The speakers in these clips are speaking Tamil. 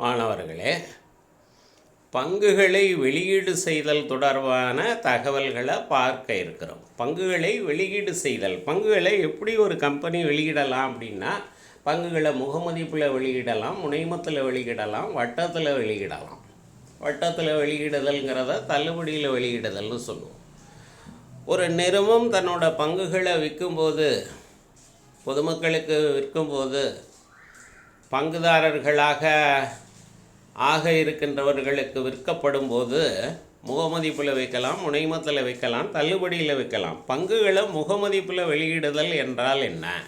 மாணவர்களே பங்குகளை வெளியீடு செய்தல் தொடர்பான தகவல்களை பார்க்க இருக்கிறோம். பங்குகளை வெளியீடு செய்தல் பங்குகளை எப்படி ஒரு கம்பெனி வெளியிடலாம் அப்படின்னா பங்குகளை முகமதிப்பில் வெளியிடலாம் முனைமத்தில் வெளியிடலாம் வட்டத்தில் வெளியிடலாம். வட்டத்தில் வெளியிடுதல்ங்கிறத தள்ளுபடியில் வெளியிடுதல்னு சொல்லுவோம். ஒரு நிறுவனம் தன்னோட பங்குகளை விற்கும்போது பொதுமக்களுக்கு விற்கும்போது பங்குதாரர்களாக ஆக இருக்கின்றவர்களுக்கு விற்கப்படும் போது முகமதிப்பில் வைக்கலாம் முனைமத்தில் வைக்கலாம் தள்ளுபடியில் வைக்கலாம். பங்குகளை முகமதிப்பில் வெளியிடுதல் என்றால் என்ன?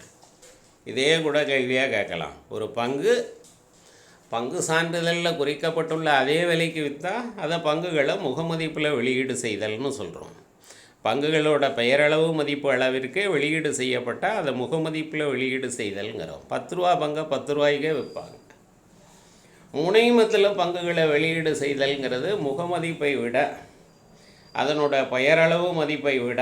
இதே கூட கேள்வியாக கேட்கலாம். ஒரு பங்கு பங்கு சான்றிதழில் குறிக்கப்பட்டுள்ள அதே விலைக்கு விற்றா அதை பங்குகளை முகமதிப்பில் வெளியீடு செய்தல்னு சொல்கிறோம் பங்குகளோட பெயரளவு மதிப்பு அளவிற்கு வெளியீடு செய்யப்பட்டால் அதை முகமதிப்பில் வெளியீடு செய்தல்ங்கிறோம். பத்து ரூபா பங்கை பத்து ரூபாய்க்கே விற்பாங்க. முனைமத்தில் பங்குகளை வெளியீடு செய்தல்ங்கிறது முகமதிப்பை விட அதனோட பெயரளவு மதிப்பை விட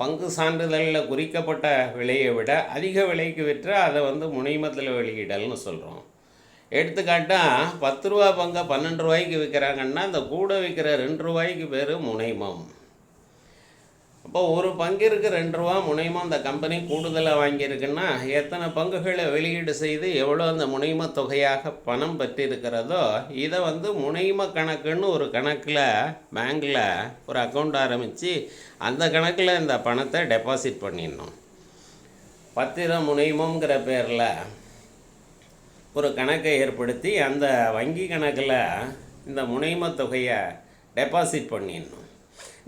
பங்கு சான்றிதழில் குறிக்கப்பட்ட விலையை விட அதிக விலைக்கு விற்று அதை வந்து முனைமத்தில் வெளியிடல்னு சொல்கிறோம் எடுத்துக்காட்டால் பத்து ரூபா பங்கை பன்னெண்டு ரூபாய்க்கு விற்கிறாங்கன்னா அந்த கூட விற்கிற ரெண்டு ரூபாய்க்கு பேர் முனைமம். அப்போ ஒரு பங்கிற்கு ரெண்டு ரூபா முனையமாக அந்த கம்பெனி கூடுதலாக வாங்கியிருக்குன்னா எத்தனை பங்குகளை வெளியீடு செய்து எவ்வளோ அந்த முனைம தொகையாக பணம் பெற்றிருக்கிறதோ இதை வந்து முனைம கணக்குன்னு ஒரு கணக்கில் பேங்க்கில் ஒரு அக்கௌண்ட் ஆரம்பித்து அந்த கணக்கில் இந்த பணத்தை டெபாசிட் பண்ணிடணும். பத்திரம் முனைமங்கிற பேரில் ஒரு கணக்கை ஏற்படுத்தி அந்த வங்கி கணக்கில் இந்த முனைம தொகையை டெபாசிட் பண்ணிடணும்.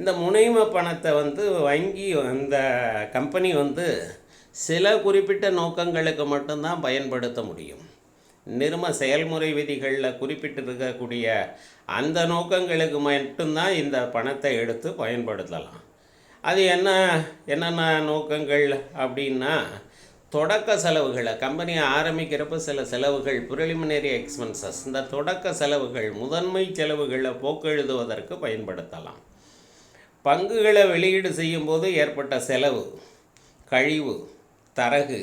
இந்த முனைம பணத்தை வந்து வங்கி அந்த கம்பெனி வந்து சில குறிப்பிட்ட நோக்கங்களுக்கு மட்டும்தான் பயன்படுத்த முடியும். நிறும செயல்முறை விதிகளில் குறிப்பிட்டிருக்கக்கூடிய அந்த நோக்கங்களுக்கு மட்டும்தான் இந்த பணத்தை எடுத்து பயன்படுத்தலாம். அது என்ன என்னென்ன நோக்கங்கள் அப்படின்னா தொடக்க செலவுகளை கம்பெனியை ஆரம்பிக்கிறப்ப சில செலவுகள் ப்ரிலிமினரி எக்ஸ்பென்சஸ் இந்த தொடக்க செலவுகள் முதன்மை செலவுகளை போக்கெழுதுவதற்கு பயன்படுத்தலாம். பங்குகளை வெளியீடு செய்யும்போது ஏற்பட்ட செலவு கழிவு தரகு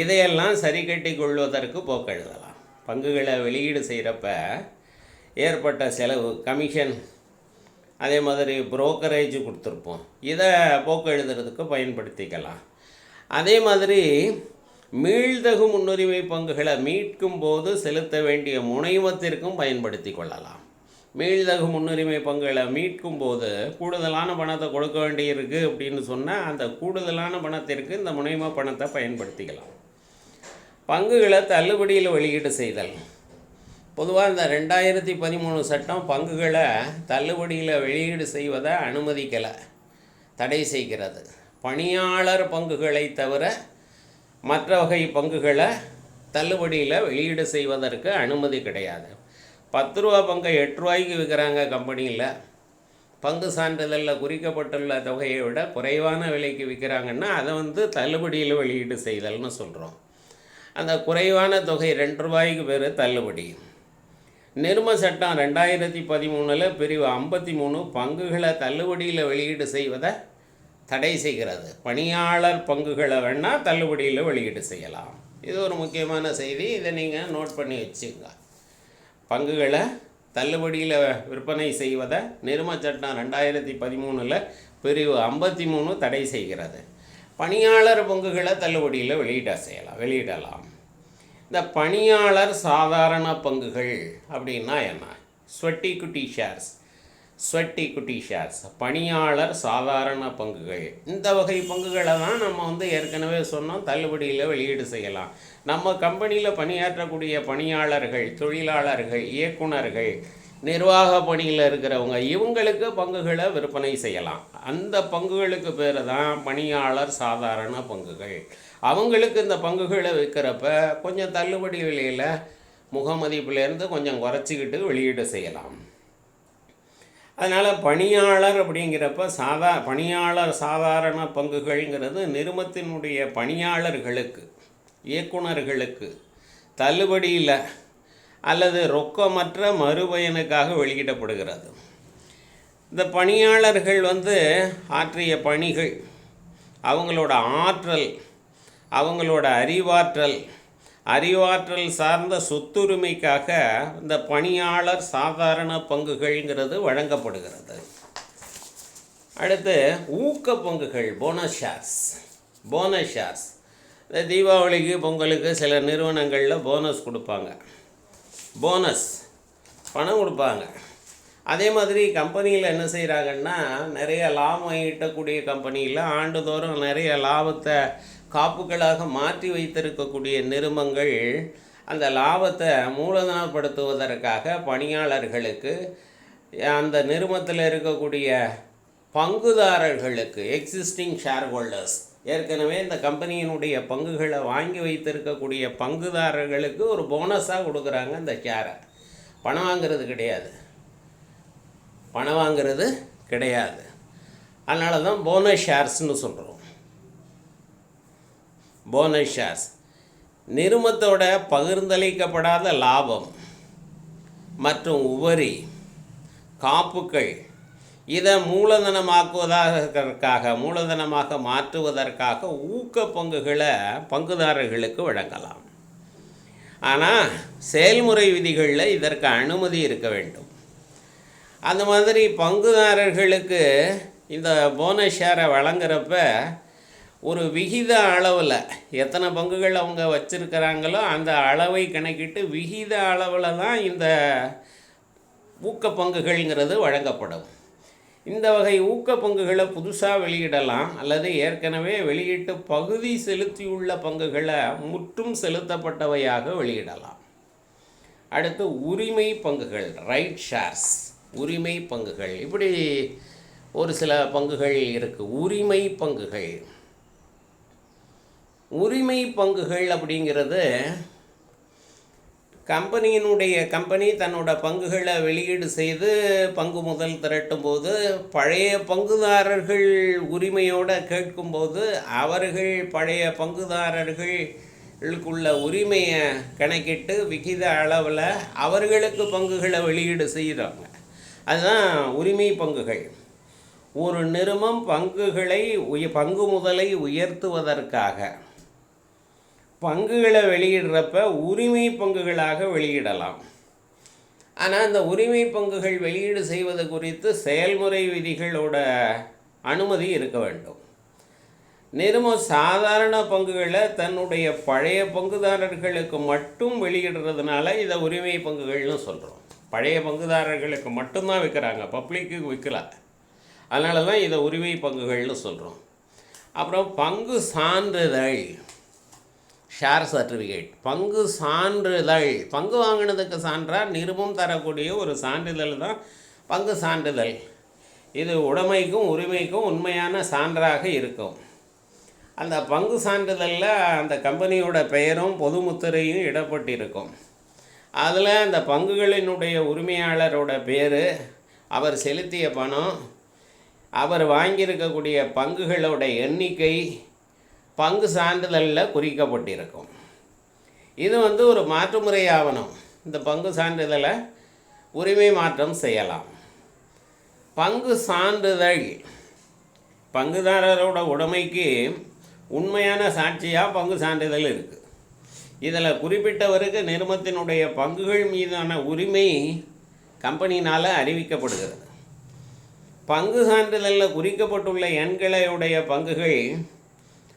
இதையெல்லாம் சரி கட்டி கொள்வதற்கு போக்கெழுதலாம். பங்குகளை வெளியீடு செய்கிறப்ப ஏற்பட்ட செலவு கமிஷன் அதே மாதிரி புரோக்கரேஜ் கொடுத்துருப்போம். இதை போக்கு எழுதுறதுக்கு பயன்படுத்திக்கலாம். அதே மாதிரி மீள்தகு முன்னுரிமை பங்குகளை மீட்கும் போது செலுத்த வேண்டிய முனைவத்திற்கும் பயன்படுத்தி கொள்ளலாம். மீள்தகு முன்னுரிமை பங்குகளை மீட்கும் போது கூடுதலான பணத்தை கொடுக்க வேண்டியிருக்கு அப்படின்னு சொன்னால் அந்த கூடுதலான பணத்திற்கு இந்த முனைமா பணத்தை பயன்படுத்திக்கலாம். பங்குகளை தள்ளுபடியில் வெளியீடு செய்தல். பொதுவாக இந்த ரெண்டாயிரத்தி பதிமூணு சட்டம் பங்குகளை தள்ளுபடியில் வெளியீடு செய்வதை அனுமதிக்கலை தடை செய்கிறது. பணியாளர் பங்குகளை தவிர மற்ற வகை பங்குகளை தள்ளுபடியில் வெளியீடு செய்வதற்கு அனுமதி கிடையாது. பத்து ரூபா பங்கை எட்டு ரூபாய்க்கு விற்கிறாங்க கம்பெனியில். பங்கு சான்றிதழில் குறிக்கப்பட்டுள்ள தொகையை விட குறைவான விலைக்கு விற்கிறாங்கன்னா அதை வந்து தள்ளுபடியில் வெளியீடு செய்தல்னு சொல்கிறோம் அந்த குறைவான தொகை ரெண்டு ரூபாய்க்கு பேர் தள்ளுபடி. நிர்ம சட்டம் ரெண்டாயிரத்தி பதிமூணில் பிரிவு ஐம்பத்தி மூணு பங்குகளை தள்ளுபடியில் வெளியீடு செய்வதை தடை செய்கிறது. பணியாளர் பங்குகளை வேணால் தள்ளுபடியில் வெளியீடு செய்யலாம். இது ஒரு முக்கியமான செய்தி. இதை நீங்கள் நோட் பண்ணி வச்சுங்க பங்குகளை தள்ளுபடியில் விற்பனை செய்வதை நிர்ம சட்டம் ரெண்டாயிரத்தி பதிமூணில் பிரிவு ஐம்பத்தி மூணு தடை செய்கிறது. பணியாளர் பங்குகளை தள்ளுபடியில் வெளியிட செய்யலாம் வெளியிடலாம். இந்த பணியாளர் சாதாரண பங்குகள் அப்படின்னா என்ன? ஸ்வெட்டி குட்டி ஷேர்ஸ் ஸ்வெட்டி குட்டி ஷேர்ஸ் பணியாளர் சாதாரண பங்குகள். இந்த வகை பங்குகளை தான் நம்ம வந்து ஏற்கனவே சொன்னோம் தள்ளுபடியில் வெளியீடு செய்யலாம். நம்ம கம்பெனியில் பணியாற்றக்கூடிய பணியாளர்கள் தொழிலாளர்கள் இயக்குனர்கள் நிர்வாக பணியில் இருக்கிறவங்க இவங்களுக்கு பங்குகளை விற்பனை செய்யலாம். அந்த பங்குகளுக்கு பேர் தான் பணியாளர் சாதாரண பங்குகள். அவங்களுக்கு இந்த பங்குகளை விற்கிறப்ப கொஞ்சம் தள்ளுபடி விலையில் முகமதிப்புலேருந்து கொஞ்சம் குறைச்சிக்கிட்டு வெளியீடு செய்யலாம். அதனால் பணியாளர் அப்படிங்கிறப்ப சாதா பணியாளர் சாதாரண பங்குகள்ங்கிறது நிறுமத்தினுடைய பணியாளர்களுக்கு இயக்குனர்களுக்கு தள்ளுபடியில் அல்லது ரொக்கமற்ற மறுபயனுக்காக வெளியிடப்படுகிறது. இந்த பணியாளர்கள் வந்து ஆற்றிய பணிகள் அவங்களோட ஆற்றல் அவங்களோட அறிவாற்றல் அறிவாற்றல் சார்ந்த சொத்துரிமைக்காக இந்த பணியாளர் சாதாரண பங்குகள்ங்கிறது வழங்கப்படுகிறது. அடுத்து ஊக்க பங்குகள் போனஸ் ஷேர்ஸ் போனஸ் ஷேர்ஸ் இந்த தீபாவளிக்கு பொங்கலுக்கு சில நிறுவனங்களில் போனஸ் கொடுப்பாங்க. போனஸ் பணம் கொடுப்பாங்க. அதே மாதிரி கம்பெனியில் என்ன செய்கிறாங்கன்னா நிறைய லாபம் ஈட்டக்கூடிய கம்பெனியில் ஆண்டுதோறும் நிறைய லாபத்தை காப்புகளாக மாற்றி வைத்திருக்கக்கூடிய நிறுமங்கள் அந்த லாபத்தை மூலதனப்படுத்துவதற்காக பணியாளர்களுக்கு அந்த நிறுமத்தில் இருக்கக்கூடிய பங்குதாரர்களுக்கு எக்ஸிஸ்டிங் ஷேர் ஹோல்டர்ஸ் ஏற்கனவே இந்த கம்பெனியினுடைய பங்குகளை வாங்கி வைத்திருக்கக்கூடிய பங்குதாரர்களுக்கு ஒரு போனஸாக கொடுக்குறாங்க இந்த ஷேரை பணம் வாங்குறது கிடையாது. பணம் வாங்கிறது கிடையாது. அதனால தான் போனஸ் ஷேர்ஸ்னு சொல்கிறோம் போனஸ் ஷேர்ஸ் நிறுமத்தோட பகிர்ந்தளிக்கப்படாத லாபம் மற்றும் உபரி காப்புக்கள் இதை மூலதனமாக்குவதற்காக மூலதனமாக மாற்றுவதற்காக ஊக்க பங்குகளை பங்குதாரர்களுக்கு வழங்கலாம். ஆனால் செயல்முறை விதிகளில் இதற்கு அனுமதி இருக்க வேண்டும். அந்த மாதிரி பங்குதாரர்களுக்கு இந்த போனஸ் ஷேரை வழங்குறப்ப ஒரு விகித அளவில் எத்தனை பங்குகள் அவங்க வச்சுருக்கிறாங்களோ அந்த அளவை கணக்கிட்டு விகித அளவில் தான் இந்த ஊக்க பங்குகள்ங்கிறது வழங்கப்படும். இந்த வகை ஊக்க பங்குகளை புதுசாக வெளியிடலாம் அல்லது ஏற்கனவே வெளியிட்டு பகுதி செலுத்தியுள்ள பங்குகளை முற்றும் செலுத்தப்பட்டவையாக வெளியிடலாம். அடுத்து உரிமை பங்குகள் ரைட் ஷேர்ஸ் உரிமை பங்குகள். இப்படி ஒரு சில பங்குகள் இருக்குது உரிமை பங்குகள். உரிமை பங்குகள் அப்படிங்கிறது கம்பெனியினுடைய கம்பெனி தன்னோட பங்குகளை வெளியீடு செய்து பங்கு முதல் திரட்டும் போது பழைய பங்குதாரர்கள் உரிமையோடு கேட்கும்போது அவர்கள் பழைய பங்குதாரர்களுக்குள்ள உரிமையை கணக்கிட்டு விகித அளவில் அவர்களுக்கு பங்குகளை வெளியீடு செய்கிறாங்க. அதுதான் உரிமை பங்குகள். ஒரு நிறுவனம் பங்குகளை உய பங்கு முதலை உயர்த்துவதற்காக பங்குகளை வெளியிடுறப்ப உரிமை பங்குகளாக வெளியிடலாம். ஆனால் அந்த உரிமை பங்குகள் வெளியீடு செய்வது குறித்து செயல்முறை விதிகளோட அனுமதி இருக்க வேண்டும். நிறுவனம் சாதாரண பங்குகளை தன்னுடைய பழைய பங்குதாரர்களுக்கு மட்டும் வெளியிடுறதுனால இதை உரிமை பங்குகள்னு சொல்கிறோம் பழைய பங்குதாரர்களுக்கு மட்டும்தான் விற்கிறாங்க பப்ளிக்கு விற்கல. அதனால தான் இதை உரிமை பங்குகள்னு சொல்கிறோம் அப்புறம் பங்கு சான்றிதழ். ஷேர் சர்டிஃபிகேட் பங்கு சான்றிதழ். பங்கு வாங்கினதுக்கு சான்றாக நிருபம் தரக்கூடிய ஒரு சான்றிதழ் தான் பங்கு சான்றிதழ். இது உடைமைக்கும் உரிமைக்கும் உண்மையான சான்றாக இருக்கும். அந்த பங்கு சான்றிதழில் அந்த கம்பெனியோட பெயரும் பொது முத்திரையும் இடப்பட்டிருக்கும். அதில் அந்த பங்குகளினுடைய உரிமையாளரோட பேர் அவர் செலுத்திய பணம் அவர் வாங்கியிருக்கக்கூடிய பங்குகளோட எண்ணிக்கை பங்கு சான்றிதழில் குறிக்கப்பட்டிருக்கும். இது வந்து ஒரு மாற்றுமுறை ஆவணம். இந்த பங்கு சான்றிதழை உரிமை மாற்றம் செய்யலாம். பங்கு சான்றிதழ் பங்குதாரரோட உடைமைக்கு உண்மையான சாட்சியாக பங்கு சான்றிதழ் இருக்குது இதில் குறிப்பிட்டவருக்கு நிறுமத்தினுடைய பங்குகள் மீதான உரிமை கம்பெனினால் அறிவிக்கப்படுகிறது. பங்கு சான்றிதழில் குறிக்கப்பட்டுள்ள எண்களையுடைய பங்குகள்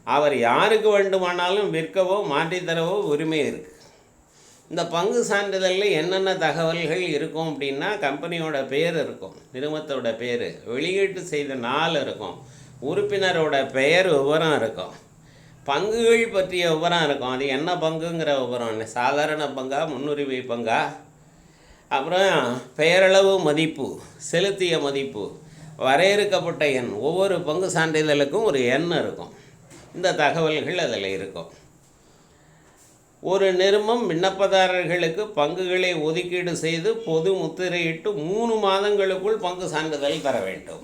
அவர் யாருக்கு வேண்டுமானாலும் விற்கவோ மாற்றித்தரவோ உரிமை இருக்குது இந்த பங்கு சான்றிதழில் என்னென்ன தகவல்கள் இருக்கும் அப்படின்னா கம்பெனியோட பேர் இருக்கும் நிறுவனத்தோட பேர் வெளியீட்டு செய்த நாள் இருக்கும் உறுப்பினரோட பெயர் விவரம் இருக்கும் பங்குகள் பற்றிய விவரம் இருக்கும். அது என்ன பங்குங்கிற விவரம்? சாதாரண பங்கா முன்னுரிமை பங்கா? அப்புறம் பெயரளவு மதிப்பு செலுத்திய மதிப்பு வரையறுக்கப்பட்ட எண் ஒவ்வொரு பங்கு சான்றிதழுக்கும் ஒரு எண் இருக்கும். இந்த தகவல்கள் அதில் இருக்கும். ஒரு நிறுவனம் விண்ணப்பதாரர்களுக்கு பங்குகளை ஒதுக்கீடு செய்து பொது முத்திரையிட்டு மூணு மாதங்களுக்குள் பங்கு சான்றிதழ் தர வேண்டும்.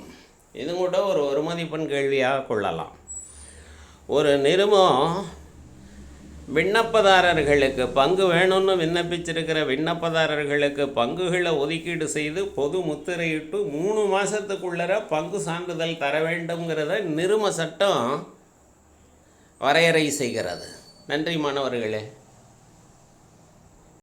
இது கூட ஒரு ஒரு மதிப்பெண் கேள்வியாக கொள்ளலாம். ஒரு நிறுவனம் விண்ணப்பதாரர்களுக்கு பங்கு வேணும்னு விண்ணப்பிச்சிருக்கிற விண்ணப்பதாரர்களுக்கு பங்குகளை ஒதுக்கீடு செய்து பொது முத்திரையிட்டு மூணு மாதத்துக்குள்ளர பங்கு சான்றிதழ் தர வேண்டுங்கிறத நிறும சட்டம் வரையறை செய்கிறது. நன்றி மாணவர்களே.